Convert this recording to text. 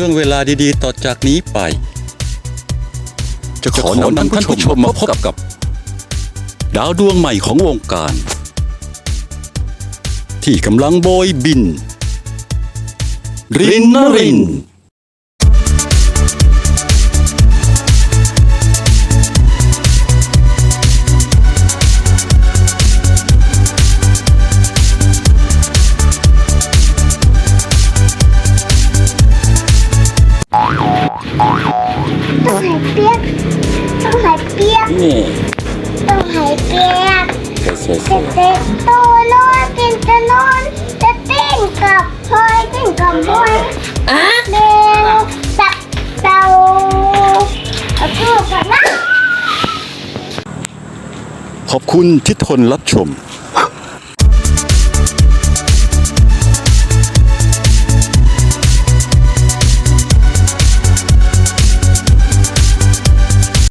ช่วงเวลาดีๆ ต่อจากนี้ไป จะขอนำท่านผู้ชมมาพบกับ ดาวดวงใหม่ของวงการ ที่กำลังโบยบิน รินนริน หายเปียกต้องหายเปียกนี่ต้องหายเปียกเซ่เด็กๆโตโน่นกินจะนอนจะเต้นกับพลอยเต้นกับบอยอะเดินตักเตาเอาพูดกันนะ ขอบคุณที่ทนรับชม